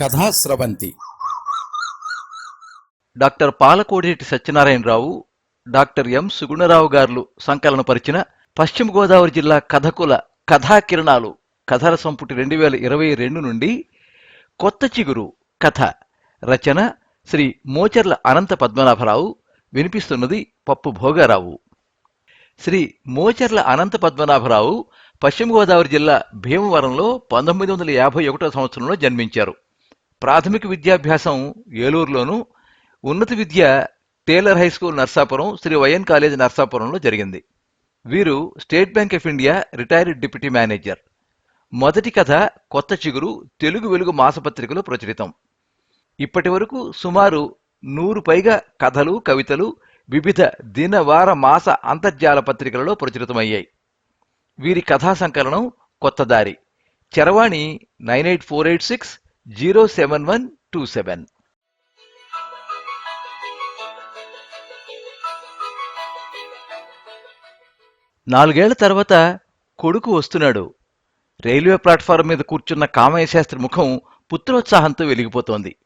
కథా స్రవంతి. Doctor Palakodireddy Satyanarayanarao doctor M Sugunarao గారు సంకలనపరిచిన పశ్చిమ గోదావరి జిల్లా కథకుల కథాకిరణాలు కథల సంపుటి రెండు వేల ఇరవై రెండు నుండి కొత్త చిగురు కథ రచన శ్రీ మోచర్ల అనంత పద్మనాభరావు వినిపిస్తున్నది పప్పు భోగారావు. శ్రీ మోచర్ల అనంత పద్మనాభరావు పశ్చిమ గోదావరి జిల్లా భీమవరంలో పంతొమ్మిది వందల యాభై ఒకటో సంవత్సరంలో జన్మించారు. ప్రాథమిక విద్యాభ్యాసం ఏలూరులోను ఉన్నత విద్య Taylor high school Narsapuram Shri YN college నర్సాపురంలో జరిగింది. వీరు state bank of India retired deputy manager. మొదటి కథ కొత్త చిగురు తెలుగు వెలుగు మాసపత్రికలో ప్రచురితం. ఇప్పటి వరకు సుమారు నూరు పైగా కథలు కవితలు వివిధ దిన వార మాస అంతర్జాల పత్రికలలో ప్రచురితమయ్యాయి. వీరి కథా సంకలనం కొత్త దారి. చరవాణి nine eight four eight six zero seven one two seven. నాలుగేళ్ళ తర్వాత కొడుకు వస్తున్నాడు. రైల్వే ప్లాట్ఫారం మీద కూర్చున్న కామయ్య శాస్త్రి ముఖం పుత్రోత్సాహంతో వెలిగిపోతోంది.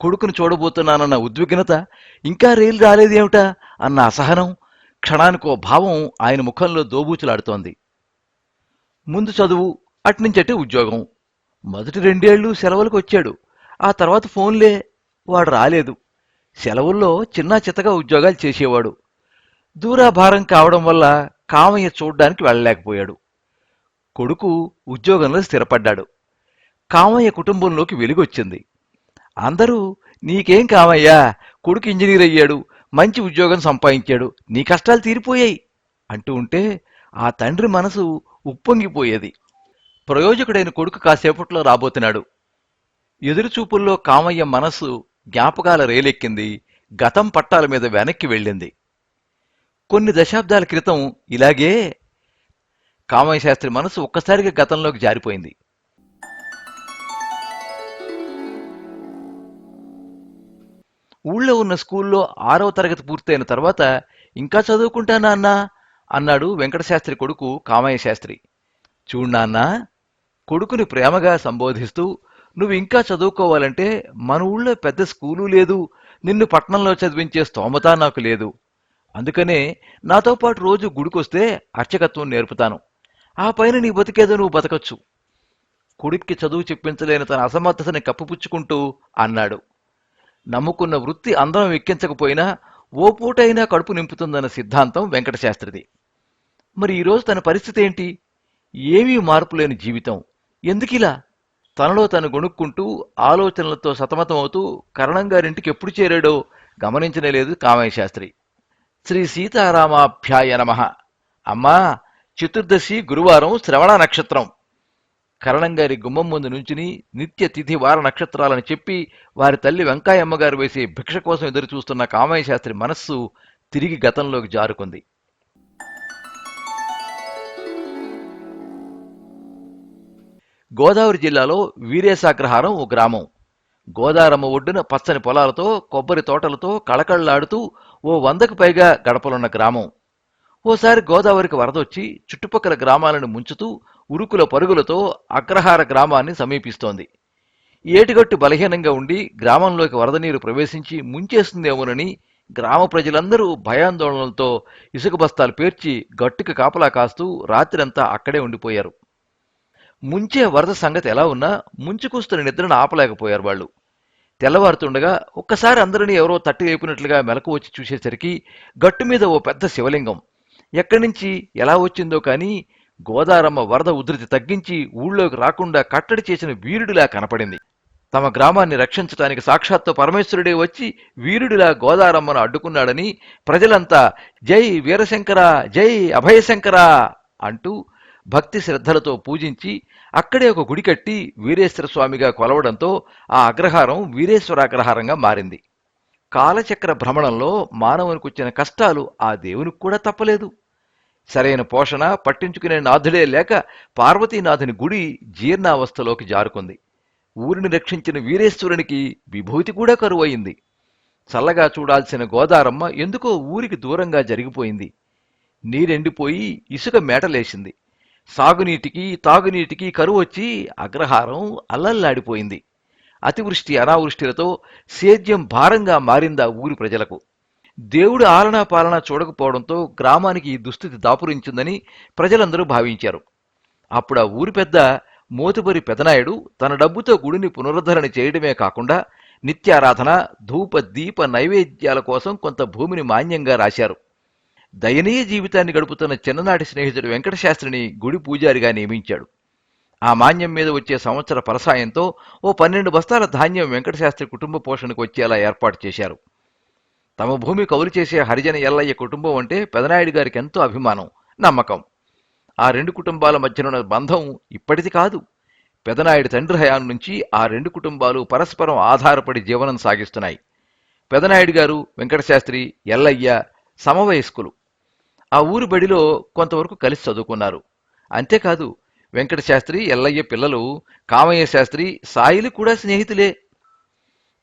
కొడుకును చూడబోతున్నానన్న ఉద్విగ్నత ఇంకా రైలు రాలేదేమిటా? అన్న అసహనం క్షణానికో భావం ఆయన ముఖంలో దోబూచులాడుతోంది. ముందు చదువు అట్నుంచటే ఉద్యోగం. మొదటి రెండేళ్ళు సెలవులకు వచ్చాడు ఆ తర్వాత ఫోన్లే వాడు రాలేదు. సెలవుల్లో చిన్నా చిత్తగా ఉద్యోగాలు చేసేవాడు. దూరాభారం కావడం వల్ల కామయ్య చూడ్డానికి వెళ్ళలేకపోయాడు. కొడుకు ఉద్యోగంలో స్థిరపడ్డాడు. కామయ్య కుటుంబంలోకి వెలుగొచ్చింది. అందరూ నీకేం కామయ్యా? కొడుకు ఇంజనీర్ అయ్యాడు మంచి ఉద్యోగం సంపాదించాడు నీ కష్టాలు తీరిపోయాయి అంటూ ఉంటే ఆ తండ్రి మనసు ఉప్పొంగిపోయేది. ప్రయోజకుడైన కొడుకు కాసేపట్లో రాబోతున్నాడు. ఎదురుచూపుల్లో కామయ్య మనస్సు జ్ఞాపకాల రేలెక్కింది గతం పట్టాల మీద వెనక్కి వెళ్ళింది. కొన్ని దశాబ్దాల క్రితం ఇలాగే కామయ్య శాస్త్రి మనసు ఒక్కసారిగా గతంలోకి జారిపోయింది. ఊళ్ళో ఉన్న స్కూల్లో ఆరవ తరగతి పూర్తయిన తర్వాత ఇంకా చదువుకుంటానా అన్నా? అన్నాడు వెంకటశాస్త్రి కొడుకు కామయ్య శాస్త్రి. చూడు నాన్నా కొడుకుని ప్రేమగా సంబోధిస్తూ నువ్వు ఇంకా చదువుకోవాలంటే మన ఊళ్ళో పెద్ద స్కూలు లేదు నిన్ను పట్నంలో చదివించే స్తోమత నాకు లేదు. అందుకనే నాతో పాటు రోజు గుడికొస్తే అర్చకత్వం నేర్పుతాను. ఆ పైన నీ బతికేదో నువ్వు బతకచ్చు. కొడుక్కి చదువు చెప్పించలేని తన అసమర్థతని కప్పుపుచ్చుకుంటూ అన్నాడు. నమ్ముకున్న వృత్తి అందరం ఎక్కించకపోయినా ఓ పూటైనా కడుపు నింపుతుందన్న సిద్ధాంతం వెంకటశాస్త్రిది. మరి ఈరోజు తన పరిస్థితి ఏంటి? ఏమీ మార్పులేని జీవితం. ఎందుకిలా? తనలో తను గొణుక్కుంటూ ఆలోచనలతో సతమతమవుతూ కరణంగారింటికి ఎప్పుడు చేరాడో గమనించనే లేదు కామయ్య శాస్త్రి శ్రీ సీతారామాభ్యాయ నమ. అమ్మా చతుర్దశి గురువారం శ్రవణ నక్షత్రం. కరణంగారి గుమ్మం ముందు నుంచుని నిత్య తిథి వార నక్షత్రాలను చెప్పి వారి తల్లి వెంకాయమ్మగారు వేసే భిక్ష కోసం ఎదురు చూస్తున్న కామయ్య శాస్త్రి మనస్సు తిరిగి గతంలోకి జారుకుంది. గోదావరి జిల్లాలో వీరేశాగ్రహారం ఓ గ్రామం. గోదారమ్మ ఒడ్డున పచ్చని పొలాలతో కొబ్బరి తోటలతో కళకళలాడుతూ ఓ వందకు పైగా గడపలున్న గ్రామం. ఓసారి గోదావరికి వరదొచ్చి చుట్టుపక్కల గ్రామాలను ముంచుతూ ఉరుకుల పరుగులతో అగ్రహార గ్రామాన్ని సమీపిస్తోంది. ఏటిగట్టు బలహీనంగా ఉండి గ్రామంలోకి వరద నీరు ప్రవేశించి ముంచేస్తుందేమోనని గ్రామ ప్రజలందరూ భయాందోళనలతో ఇసుక బస్తాలు పేర్చి గట్టుకు కాపలా కాస్తూ రాత్రంతా అక్కడే ఉండిపోయారు. ముంచే వరద సంగతి ఎలా ఉన్నా ముంచుకొస్తున్న నిద్రను ఆపలేకపోయారు వాళ్ళు. తెల్లవారుతుండగా ఒక్కసారి అందరినీ ఎవరో తట్టి లేపినట్లుగా మెలకు వచ్చి చూసేసరికి గట్టు మీద ఓ పెద్ద శివలింగం. ఎక్కడి నుంచి ఎలా వచ్చిందో కానీ గోదారమ్మ వరద ఉధృతి తగ్గించి ఊళ్ళోకి రాకుండా కట్టడి చేసిన వీరుడిలా కనపడింది. తమ గ్రామాన్ని రక్షించడానికి సాక్షాత్తు పరమేశ్వరుడే వచ్చి వీరుడిలా గోదారమ్మను అడ్డుకున్నాడని ప్రజలంతా జై వీరశంకర జై అభయశంకర అంటూ భక్తి శ్రద్ధలతో పూజించి అక్కడే ఒక గుడి కట్టి వీరేశ్వర స్వామిగా కొలవడంతో ఆ అగ్రహారం వీరేశ్వరాగ్రహారంగా మారింది. కాలచక్ర భ్రమణంలో మానవునికి వచ్చిన కష్టాలు ఆ దేవునికి కూడా తప్పలేదు. సరైన పోషణ పట్టించుకునే నాథుడే లేక పార్వతీనాథుని గుడి జీర్ణావస్థలోకి జారుకుంది. ఊరిని రక్షించిన వీరేశ్వరునికి విభూతి కూడా కరువయింది చల్లగా చూడాల్సిన గోదారమ్మ ఎందుకో ఊరికి దూరంగా జరిగిపోయింది. నీరెండిపోయి ఇసుక మేటలేసింది. సాగునీటికి తాగునీటికి కరువు వచ్చి అగ్రహారం అల్లల్లాడిపోయింది. అతివృష్టి అనావృష్టిలతో సేద్యం భారంగా మారిందా ఊరి ప్రజలకు. దేవుడి ఆలనా పాలన చూడకపోవడంతో గ్రామానికి ఈ దుస్థితి దాపురించిందని ప్రజలందరూ భావించారు. అప్పుడు ఆ ఊరి పెద్ద మోతుబరి పెదనాయుడు తన డబ్బుతో గుడిని పునరుద్ధరణ చేయడమే కాకుండా నిత్యారాధన ధూప దీప నైవేద్యాల కోసం కొంత భూమిని మాన్యంగా రాశారు. దయనీయ జీవితాన్ని గడుపుతున్న చిన్ననాటి స్నేహితుడు వెంకటశాస్త్రిని గుడి పూజారిగా నియమించాడు. ఆ మాన్యం మీద వచ్చే సంవత్సర పరసాయంతో ఓ పన్నెండు బస్తాల ధాన్యం వెంకటశాస్త్రి కుటుంబ పోషణకు వచ్చేలా ఏర్పాటు చేశారు. తమ భూమి కౌలు చేసే హరిజన ఎల్లయ్య కుటుంబం అంటే పెదనాయుడు గారికి ఎంతో అభిమానం నమ్మకం. ఆ రెండు కుటుంబాల మధ్యనున్న బంధం ఇప్పటిది కాదు. పెదనాయుడు తండ్రి హయాం నుంచి ఆ రెండు కుటుంబాలు పరస్పరం ఆధారపడి జీవనం సాగిస్తున్నాయి. పెదనాయుడు గారు వెంకటశాస్త్రి ఎల్లయ్య సమవయస్కులు. ఆ ఊరి బడిలో కొంతవరకు కలిసి చదువుకున్నారు. అంతేకాదు వెంకటశాస్త్రి ఎల్లయ్య పిల్లలు కామయ్య శాస్త్రి సాయిలు కూడా స్నేహితులే.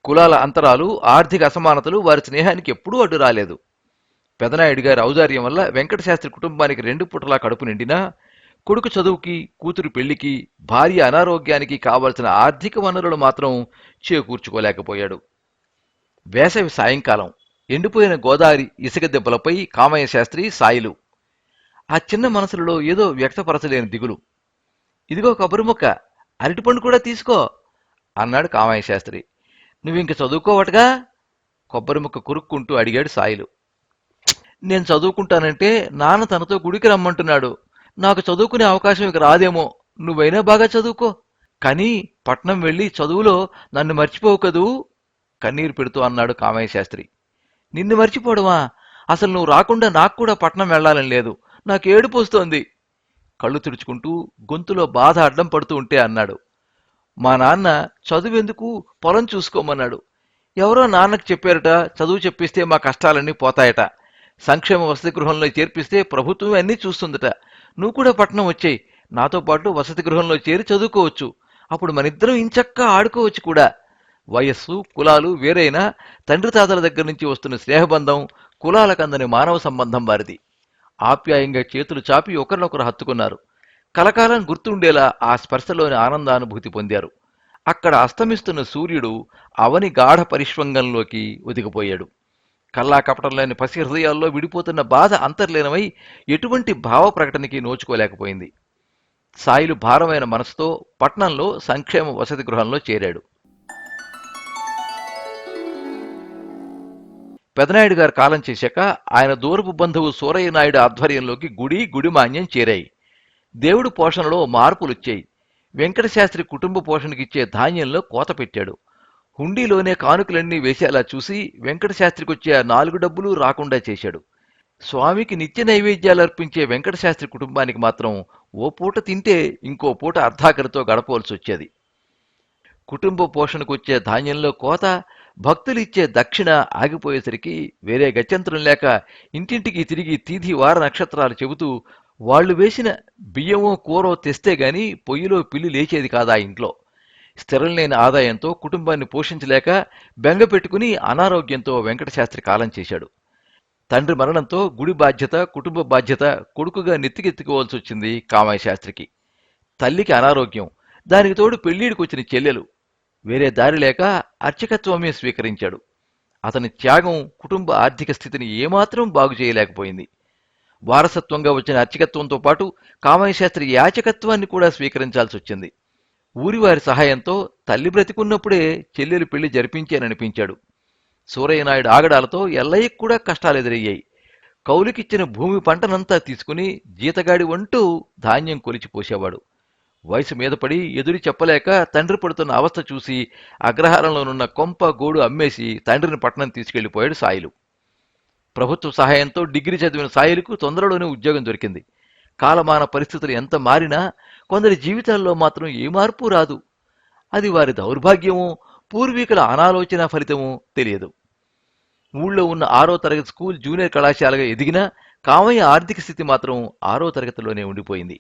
కులాల అంతరాలు ఆర్థిక అసమానతలు వారి స్నేహానికి ఎప్పుడూ అడ్డు రాలేదు. పెదనాయుడు గారి ఔదార్యం వల్ల వెంకటశాస్త్రి కుటుంబానికి రెండు పుటలా కడుపు నిండినా కొడుకు చదువుకి కూతురు పెళ్ళికి భార్య అనారోగ్యానికి కావలసిన ఆర్థిక వనరులు మాత్రం చేకూర్చుకోలేకపోయాడు. వేసవి సాయంకాలం ఎండిపోయిన గోదావరి ఇసుక దెబ్బలపై కామయ్య శాస్త్రి సాయిలు. ఆ చిన్న మనసులలో ఏదో వ్యక్తపరచలేని దిగులు. ఇదిగో కొబ్బరి ముక్క అరటిపండు కూడా తీసుకో అన్నాడు కామయ్య శాస్త్రి. నువ్వింక చదువుకోవటగా? కొబ్బరి ముక్క కురుక్కుంటూ అడిగాడు సాయిలు. నేను చదువుకుంటానంటే నాన్న తనతో గుడికి రమ్మంటున్నాడు. నాకు చదువుకునే అవకాశం ఇక రాదేమో. నువ్వైనా బాగా చదువుకో. కానీ పట్నం వెళ్ళి చదువులో నన్ను మర్చిపోవు కదూ? కన్నీరు పెడుతూ అన్నాడు కామయ్య శాస్త్రి. నిన్ను మర్చిపోవడమా? అసలు నువ్వు రాకుండా నాకు కూడా పట్నం వెళ్ళాలని లేదు. నాకు ఏడుపు వస్తోంది. కళ్ళు తుడుచుకుంటూ గొంతులో బాధ అడ్డం పడుతూ ఉంటే అన్నాడు. మా నాన్న చదువెందుకు? పొలం చూసుకోమన్నాడు. ఎవరో నాన్నకు చెప్పారట చదువు చెప్పిస్తే మా కష్టాలన్నీ పోతాయట. సంక్షేమ వసతి గృహంలో చేర్పిస్తే ప్రభుత్వం అన్నీ చూస్తుందట. నువ్వు కూడా పట్నం వచ్చాయి. నాతో పాటు వసతి గృహంలో చేరి చదువుకోవచ్చు. అప్పుడు మనిద్దరం ఇంచక్క ఆడుకోవచ్చు కూడా. వయస్సు కులాలు వేరైనా తండ్రి తాతల దగ్గర నుంచి వస్తున్న స్నేహబంధం కులాలకందని మానవ సంబంధం వారిది. ఆప్యాయంగా చేతులు చాపి ఒకరినొకరు హత్తుకున్నారు. కలకాలం గుర్తుండేలా ఆ స్పర్శలోని ఆనందానుభూతి పొందారు. అక్కడ అస్తమిస్తున్న సూర్యుడు అవని గాఢ పరిష్వంగంలోకి ఒదిగిపోయాడు కల్లా కపటంలోని పసి హృదయాల్లో విడిపోతున్న బాధ అంతర్లీనమై ఎటువంటి భావ ప్రకటనకి నోచుకోలేకపోయింది. సాయిలు భారమైన మనసుతో పట్నంలో సంక్షేమ వసతి గృహంలో చేరాడు. పెదనాయుడు గారు కాలం చేశాక ఆయన దూరపు బంధువు సూరయ్య నాయుడు ఆధ్వర్యంలోకి గుడి గుడిమాన్యం చేరాయి. దేవుడి పోషణలో మార్పులొచ్చాయి వెంకటశాస్త్రి కుటుంబ పోషణకిచ్చే ధాన్యంలో కోత పెట్టాడు. హుండీలోనే కానుకలన్నీ వేసేలా చూసి వెంకటశాస్త్రికి వచ్చే ఆ నాలుగు డబ్బులు రాకుండా చేశాడు. స్వామికి నిత్య నైవేద్యాలు అర్పించే వెంకటశాస్త్రి కుటుంబానికి మాత్రం ఓ పూట తింటే ఇంకో పూట అర్ధాకరితో గడపవలసి వచ్చేది. కుటుంబ పోషణకు వచ్చే ధాన్యంలో కోత భక్తులిచ్చే దక్షిణ ఆగిపోయేసరికి వేరే గత్యంతరం లేక ఇంటింటికి తిరిగి తీధి వార నక్షత్రాలు చెబుతూ వాళ్ళు వేసిన బియ్యమో కూరో తెస్తే గాని పొయ్యిలో పిల్లి లేచేది కాదా ఇంట్లో? స్థిరం లేని ఆదాయంతో కుటుంబాన్ని పోషించలేక బెంగ పెట్టుకుని అనారోగ్యంతో వెంకటశాస్త్రి కాలం చేశాడు. తండ్రి మరణంతో గుడి బాధ్యత కుటుంబ బాధ్యత కొడుకుగా నెత్తికెత్తుకోవాల్సి వచ్చింది కామయ్య శాస్త్రికి. తల్లికి అనారోగ్యం దానికి తోడు పెళ్ళిడికి వచ్చిన చెల్లెలు వేరే దారి లేక అర్చకత్వమే స్వీకరించాడు. అతని త్యాగం కుటుంబ ఆర్థిక స్థితిని ఏమాత్రం బాగు చేయలేకపోయింది. వారసత్వంగా వచ్చిన అర్చకత్వంతో పాటు కామయ్య శాస్త్రి యాచకత్వాన్ని కూడా స్వీకరించాల్సి వచ్చింది. ఊరివారి సహాయంతో తల్లి బ్రతికున్నప్పుడే చెల్లెలు పెళ్ళి జరిపించాననిపించాడు. సూరయ్యనాయుడు ఆగడాలతో ఎల్లయ్యకు కూడా కష్టాలు ఎదురయ్యాయి. కౌలుకిచ్చిన భూమి పంటనంతా తీసుకుని జీతగాడి వంటూ ధాన్యం కొలిచిపోసేవాడు. వయసు మీద పడి ఎదురు చెప్పలేక తండ్రి పడుతున్న అవస్థ చూసి అగ్రహారంలోనున్న కొంప గోడు అమ్మేసి తండ్రిని పట్టణం తీసుకెళ్ళిపోయాడు సాయిలు. ప్రభుత్వ సహాయంతో డిగ్రీ చదివిన సాయిలకు తొందరలోనే ఉద్యోగం దొరికింది. కాలమాన పరిస్థితులు ఎంత మారినా కొందరి జీవితాల్లో మాత్రం ఏ మార్పు రాదు. అది వారి దౌర్భాగ్యము పూర్వీకుల అనాలోచన ఫలితము తెలియదు. ఊళ్ళో ఉన్న ఆరో తరగతి స్కూల్ జూనియర్ కళాశాలగా ఎదిగినా కామయ్య ఆర్థిక స్థితి మాత్రం ఆరో తరగతిలోనే ఉండిపోయింది.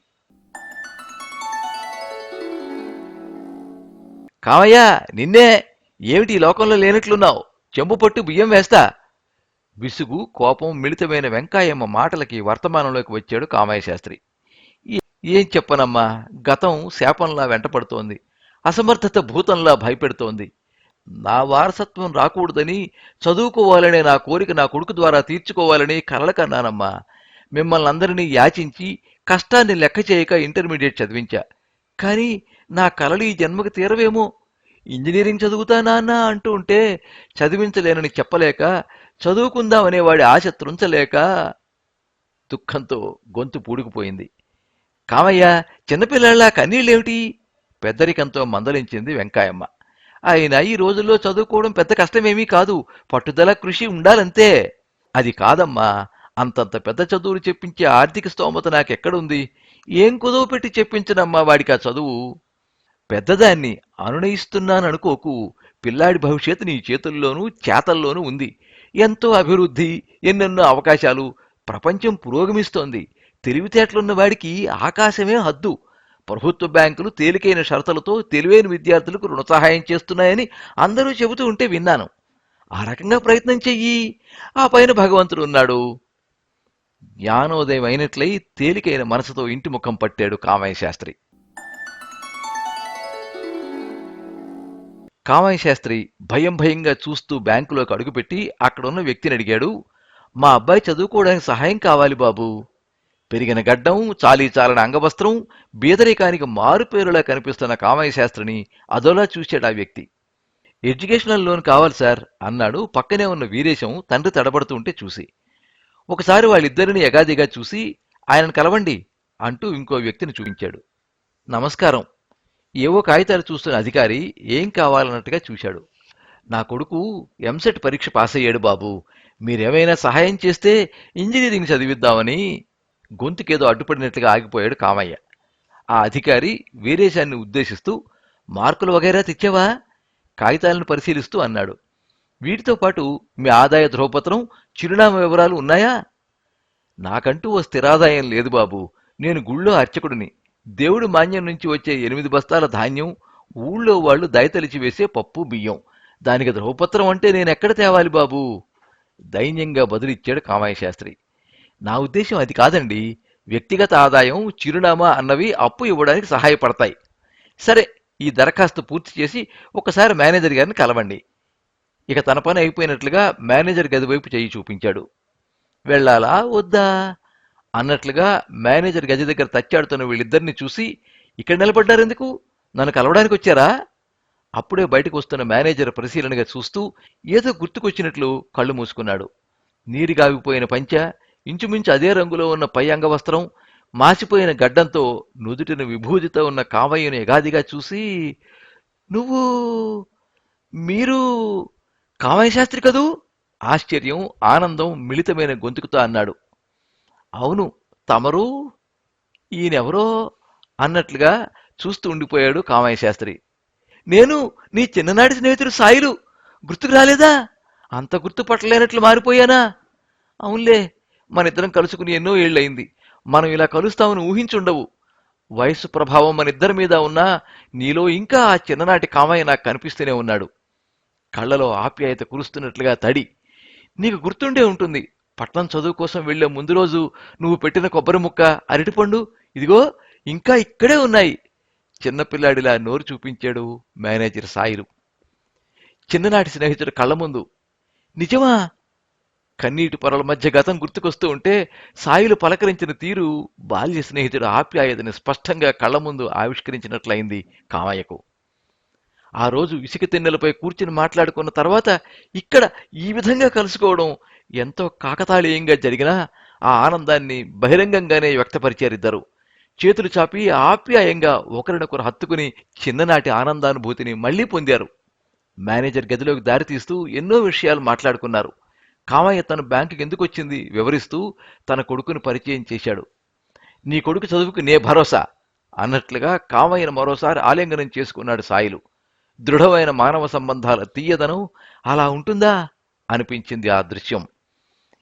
కామయ్య నిన్నే ఏమిటి ఈ లోకంలో లేనట్లున్నావు? చెంబు పట్టు బియ్యం వేస్తా. విసుగు కోపం మిళితమైన వెంకాయమ్మ మాటలకి వర్తమానంలోకి వచ్చాడు కామయ్య శాస్త్రి. ఏం చెప్పనమ్మా? గతం శాపంలా వెంటపడుతోంది. అసమర్థత భూతంలా భయపెడుతోంది. నా వారసత్వం రాకూడదని చదువుకోవాలనే నా కోరిక నా కొడుకు ద్వారా తీర్చుకోవాలని కలలకన్నానమ్మా మిమ్మల్ని అందరినీ యాచించి కష్టాన్ని లెక్క చేయక ఇంటర్మీడియట్ చదివించా. కానీ నా కలలు ఈ జన్మకు తీరవేమో? ఇంజనీరింగ్ చదువుతా అన్నా అంటూ ఉంటే చదివించలేనని చెప్పలేక చదువుకుందామనే వాడి ఆశ త్రుంచలేక దుఃఖంతో గొంతు పూడుకుపోయింది. కామయ్య చిన్నపిల్లల్లా కన్నీళ్ళేమిటి? పెద్దరికంతో మందలించింది వెంకాయమ్మ. అయినా ఈ రోజుల్లో చదువుకోవడం పెద్ద కష్టమేమీ కాదు. పట్టుదల కృషి ఉండాలంతే. అది కాదమ్మా. అంతంత పెద్ద చదువులు చెప్పించే ఆర్థిక స్తోమత నాకెక్కడుంది? ఏం కుదువు పెట్టి చెప్పించనమ్మా వాడికి ఆ చదువు? పెద్దదాన్ని అనునయిస్తున్నాననుకోకు. పిల్లాడి భవిష్యత్తు నీ చేతుల్లోనూ చేతల్లోనూ ఉంది. ఎంతో అభివృద్ధి ఎన్నెన్నో అవకాశాలు ప్రపంచం పురోగమిస్తోంది. తెలివితేటలున్న వాడికి ఆకాశమే హద్దు. ప్రభుత్వ బ్యాంకులు తేలికైన షరతులతో తెలివైన విద్యార్థులకు రుణ సహాయం చేస్తున్నాయని అందరూ చెబుతూ ఉంటే విన్నాను. ఆ రకంగా ప్రయత్నం చెయ్యి. ఆ పైన భగవంతుడు ఉన్నాడు. జ్ఞానోదయం అయినట్లయి తేలికైన మనసుతో ఇంటి ముఖం పట్టాడు కామయ్య శాస్త్రి. కామయ్య శాస్త్రి భయం భయంగా చూస్తూ బ్యాంకులోకి అడుగుపెట్టి అక్కడున్న వ్యక్తిని అడిగాడు. మా అబ్బాయి చదువుకోవడానికి సహాయం కావాలి బాబు. పెరిగిన గడ్డం చాలీ చాలని అంగవస్త్రం బీదరికానికి మారుపేరులా కనిపిస్తున్న కామయ్య శాస్త్రిని అదోలా చూశాడు ఆ వ్యక్తి. ఎడ్యుకేషనల్ లోన్ కావాలి సార్ అన్నాడు. పక్కనే ఉన్న వీరేశం తండ్రి తడబడుతుంటే చూసి. ఒకసారి వాళ్ళిద్దరిని ఎగాదిగా చూసి ఆయనను కలవండి అంటూ ఇంకో వ్యక్తిని చూపించాడు. నమస్కారం. ఏవో కాగితాలు చూస్తున్న అధికారి ఏం కావాలన్నట్టుగా చూశాడు. నా కొడుకు ఎంసెట్ పరీక్ష పాస్ అయ్యాడు బాబు. మీరేమైనా సహాయం చేస్తే ఇంజనీరింగ్ చదివిద్దామని గొంతుకేదో అడ్డుపడినట్లుగా ఆగిపోయాడు కామయ్య. ఆ అధికారి వీరేశాన్ని ఉద్దేశిస్తూ మార్కులు వగైరా తెచ్చావా? కాగితాలను పరిశీలిస్తూ అన్నాడు. వీటితో పాటు మీ ఆదాయ ధ్రువపత్రం చిరునామా వివరాలు ఉన్నాయా? నాకంటూ ఓ స్థిరాదాయం లేదు బాబు. నేను గుళ్ళో అర్చకుడిని. దేవుడి మాన్యం నుంచి వచ్చే ఎనిమిది బస్తాల ధాన్యం ఊళ్ళో వాళ్ళు దయతలిచి వేసే పప్పు బియ్యం. దానికి ధ్రువపత్రం అంటే నేనెక్కడ తేవాలి బాబు? దైన్యంగా బదులిచ్చాడు కామాయశాస్త్రి నా ఉద్దేశం అది కాదండి. వ్యక్తిగత ఆదాయం చిరునామా అన్నవి అప్పు ఇవ్వడానికి సహాయపడతాయి. సరే ఈ దరఖాస్తు పూర్తి చేసి ఒకసారి మేనేజర్ గారిని కలవండి. ఇక తన పని అయిపోయినట్లుగా మేనేజర్ గది వైపు చేయి చూపించాడు. వెళ్ళాలా? వద్దా? అన్నట్లుగా మేనేజర్ గది దగ్గర తచ్చాడుతున్న వీళ్ళిద్దరిని చూసి ఇక్కడ నిలబడ్డారు ఎందుకు? నన్ను కలవడానికి వచ్చారా? అప్పుడే బయటకు వస్తున్న మేనేజర్ పరిశీలనగా చూస్తూ ఏదో గుర్తుకొచ్చినట్లు కళ్ళు మూసుకున్నాడు. నీరుగావిపోయిన పంచ ఇంచుమించు అదే రంగులో ఉన్న పై అంగవస్త్రం మాసిపోయిన గడ్డంతో నుదుటిన విభూతితో ఉన్న కామయ్యను ఎగాదిగా చూసి నువ్వు మీరు కామయ్య శాస్త్రి కదూ? ఆశ్చర్యం ఆనందం మిళితమైన గొంతుకుతో అన్నాడు. అవును తమరు ఈయనెవరో అన్నట్లుగా చూస్తూ ఉండిపోయాడు కామయ్య శాస్త్రి. నేను నీ చిన్ననాటి స్నేహితుడు సాయిలు గుర్తుకు రాలేదా? అంత గుర్తుపట్టలేనట్లు మారిపోయానా? అవునులే మన ఇద్దరం కలుసుకుని ఎన్నో ఏళ్ళయింది. మనం ఇలా కలుస్తామని ఊహించుండవు. వయస్సు ప్రభావం మన ఇద్దరి మీద ఉన్నా నీలో ఇంకా ఆ చిన్ననాటి కామయ్య నాకు కనిపిస్తూనే ఉన్నాడు. కళ్ళలో ఆప్యాయత కురుస్తున్నట్లుగా తడి. నీకు గుర్తుండే ఉంటుంది పట్నం చదువు కోసం వెళ్ళే ముందు రోజు నువ్వు పెట్టిన కొబ్బరి ముక్క అరటిపండు ఇదిగో ఇంకా ఇక్కడే ఉన్నాయి. చిన్నపిల్లాడిలా నోరు చూపించాడు మేనేజర్ సాయిలు. చిన్ననాటి స్నేహితుడు కళ్ళ ముందు. నిజమా? కన్నీటి పొరల మధ్య గతం గుర్తుకొస్తూ ఉంటే సాయిలు పలకరించిన తీరు బాల్య స్నేహితుడు ఆప్యాయతని స్పష్టంగా కళ్ళ ముందు ఆవిష్కరించినట్లయింది కామయ్యకు. ఆ రోజు ఇసుక తిన్నెలపై కూర్చుని మాట్లాడుకున్న తర్వాత ఇక్కడ ఈ విధంగా కలుసుకోవడం ఎంతో కాకతాళీయంగా జరిగినా ఆ ఆనందాన్ని బహిరంగంగానే వ్యక్తపరిచారిద్దరు. చేతులు చాపి ఆప్యాయంగా ఒకరినొకరు హత్తుకుని చిన్ననాటి ఆనందానుభూతిని మళ్ళీ పొందారు. మేనేజర్ గదిలోకి దారితీస్తూ ఎన్నో విషయాలు మాట్లాడుకున్నారు. కామయ్య తన బ్యాంకుకి ఎందుకు వచ్చింది వివరిస్తూ తన కొడుకుని పరిచయం చేశాడు. నీ కొడుకు చదువుకు నే భరోసా అన్నట్లుగా కామయ్యను మరోసారి ఆలింగనం చేసుకున్నాడు సాయిలు. దృఢమైన మానవ సంబంధాల తీయదనం అలా ఉంటుందా అనిపించింది ఆ దృశ్యం.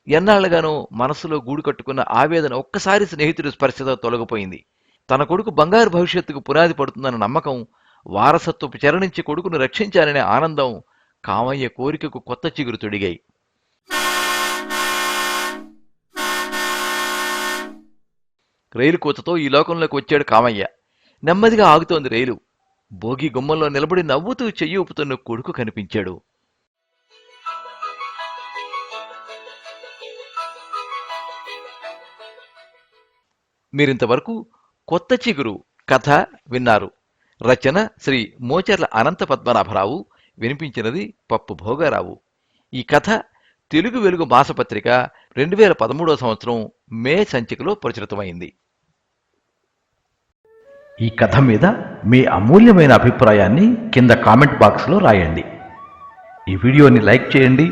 ఎన్నాళ్ళుగానో మనసులో గూడు కట్టుకున్న ఆవేదన ఒక్కసారి స్నేహితుడి స్పర్శతో తొలగిపోయింది. తన కొడుకు బంగారు భవిష్యత్తుకు పునాది పడుతుందన్న నమ్మకం వారసత్వపు చెర నుంచి కొడుకును రక్షించాలనే ఆనందం కామయ్య కోరికకు కొత్త చిగురు తొడిగాయి. రైలు కూతతో ఈ లోకంలోకి వచ్చాడు కామయ్య. నెమ్మదిగా ఆగుతోంది రైలు. భోగి గుమ్మంలో నిలబడి నవ్వుతూ చెయ్యి ఊపుతున్న కొడుకు కనిపించాడు. మీరింతవరకు కొత్త చిగురు కథ విన్నారు. రచన శ్రీ మోచర్ల అనంత పద్మనాభరావు వినిపించినది పప్పు భోగారావు. ఈ కథ తెలుగు వెలుగు మాసపత్రిక రెండు వేల పదమూడవ సంవత్సరం మే సంచికలో ప్రచురితమైంది. ఈ కథ మీద మీ అమూల్యమైన అభిప్రాయాన్ని కింద కామెంట్ బాక్స్లో రాయండి. ఈ వీడియోని లైక్ చేయండి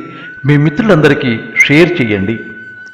మీ మిత్రులందరికీ షేర్ చేయండి.